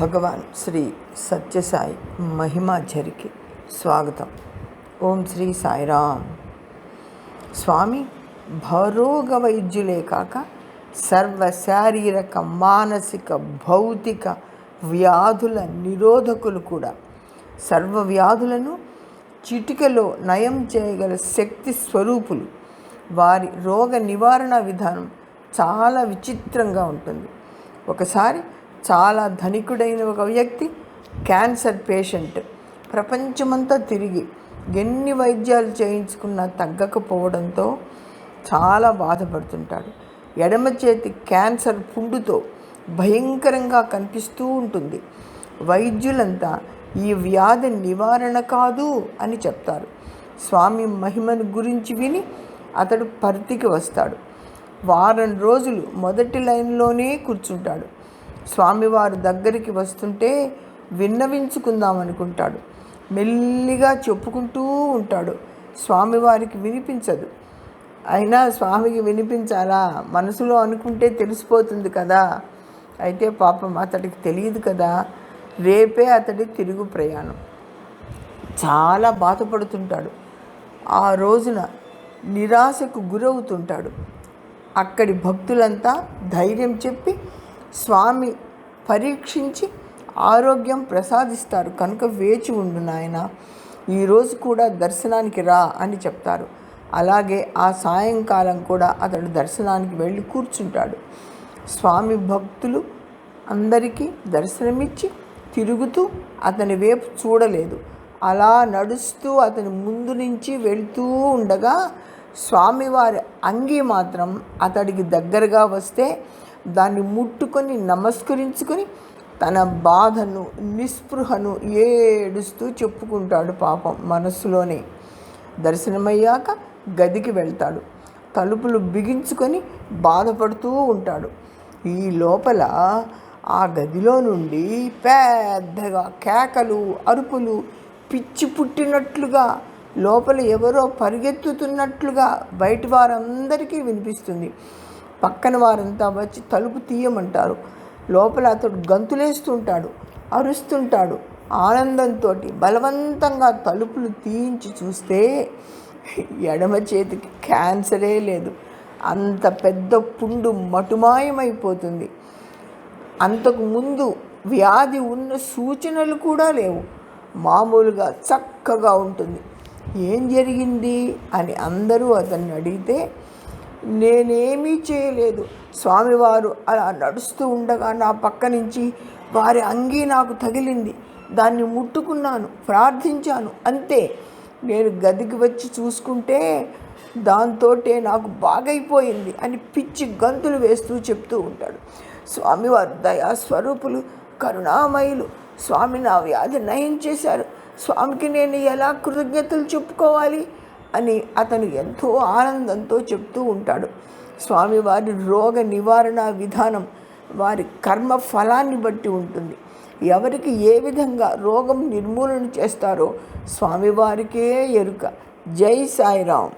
భగవాన్ శ్రీ సత్యసాయి మహిమాచరికి స్వాగతం. ఓం శ్రీ సాయిరామ్. స్వామి భరోగ వైద్యులే కాక సర్వ శారీరక మానసిక భౌతిక వ్యాధుల నిరోధకులు కూడా. సర్వ వ్యాధులను చిటికలో నయం చేయగల శక్తి స్వరూపులు. వారి రోగ నివారణ విధానం చాలా విచిత్రంగా ఉంటుంది. ఒకసారి చాలా ధనికుడైన ఒక వ్యక్తి క్యాన్సర్ పేషెంట్. ప్రపంచమంతా తిరిగి ఎన్ని వైద్యాలు చేయించుకున్నా తగ్గకపోవడంతో చాలా బాధపడుతుంటాడు. ఎడమ చేతి క్యాన్సర్ పుండుతో భయంకరంగా కనిపిస్తూ ఉంటుంది. వైద్యులంతా ఈ వ్యాధి నివారణ కాదు అని చెప్తారు. స్వామి మహిమను గురించి విని అతడు పరిధికి వస్తాడు. వారం రోజులు మొదటి లైన్లోనే కూర్చుంటాడు. స్వామివారు దగ్గరికి వస్తుంటే విన్నవించుకుందాం అనుకుంటాడు. మెల్లిగా చెప్పుకుంటూ ఉంటాడు. స్వామివారికి వినిపించదు. అయినా స్వామికి వినిపించాలా? మనసులో అనుకుంటే తెలిసిపోతుంది కదా. అయితే పాపం అతడికి తెలియదు కదా. రేపే అతడి తిరుగు ప్రయాణం. చాలా బాధపడుతుంటాడు. ఆ రోజున నిరాశకు గురవుతుంటాడు. అక్కడి భక్తులంతా ధైర్యం చెప్పి స్వామి పరీక్షించి ఆరోగ్యం ప్రసాదిస్తారు. కనుక వేచి ఉండు నాయన. ఈరోజు కూడా దర్శనానికి రా అని చెప్తారు. అలాగే ఆ సాయంకాలం కూడా అతడు దర్శనానికి వెళ్ళి కూర్చుంటాడు. స్వామి భక్తులు అందరికీ దర్శనమిచ్చి తిరుగుతూ అతని వైపు చూడలేదు. అలా నడుస్తూ అతని ముందు నుంచి వెళ్తూ ఉండగా స్వామివారి అంగి మాత్రం అతడికి దగ్గరగా వస్తే దాన్ని ముట్టుకొని నమస్కరించుకొని తన బాధను నిస్పృహను ఏడుస్తూ చెప్పుకుంటాడు పాపం మనస్సులోనే. దర్శనమయ్యాక గదికి వెళ్తాడు. తలుపులు బిగించుకొని బాధపడుతూ ఉంటాడు. ఈ లోపల ఆ గదిలో నుండి పెద్దగా కేకలు అరుపులు పిచ్చి పుట్టినట్లుగా లోపల ఎవరో పరిగెత్తుతున్నట్లుగా బయట వారందరికీ వినిపిస్తుంది. పక్కన వారంతా వచ్చి తలుపు తీయమంటారు. లోపల అతడు గంతులేస్తుంటాడు అరుస్తుంటాడు. ఆనందంతో బలవంతంగా తలుపులు తీయించి చూస్తే ఎడమ చేతికి క్యాన్సరే లేదు. అంత పెద్ద పుండు మటుమాయమైపోతుంది. అంతకు ముందు వ్యాధి ఉన్న సూచనలు కూడా లేవు. మామూలుగా చక్కగా ఉంటుంది. ఏం జరిగింది అని అందరూ అతన్ని అడిగితే నేనేమీ చేయలేదు. స్వామివారు అలా నడుస్తూ ఉండగా నా పక్క నుంచి వారి అంగీ నాకు తగిలింది. దాన్ని ముట్టుకున్నాను ప్రార్థించాను అంతే. నేను గదికి వచ్చి చూసుకుంటే దాంతోటే నాకు బాగైపోయింది అని పిచ్చి గంతులు వేస్తూ చెప్తూ ఉంటాడు. స్వామివారు దయా స్వరూపులు కరుణామయులు. స్వామి నా వ్యాధి నయం చేశారు. స్వామికి నేను ఎలా కృతజ్ఞతలు చెప్పుకోవాలి? అని అతను ఎంతో ఆనందంతో చెప్తూ ఉంటాడు. స్వామివారి రోగ నివారణ విధానం వారి కర్మ ఫలాన్ని బట్టి ఉంటుంది. ఎవరికి ఏ విధంగా రోగం నిర్మూలన చేస్తారో స్వామివారికే ఎరుక. జై సాయిరాం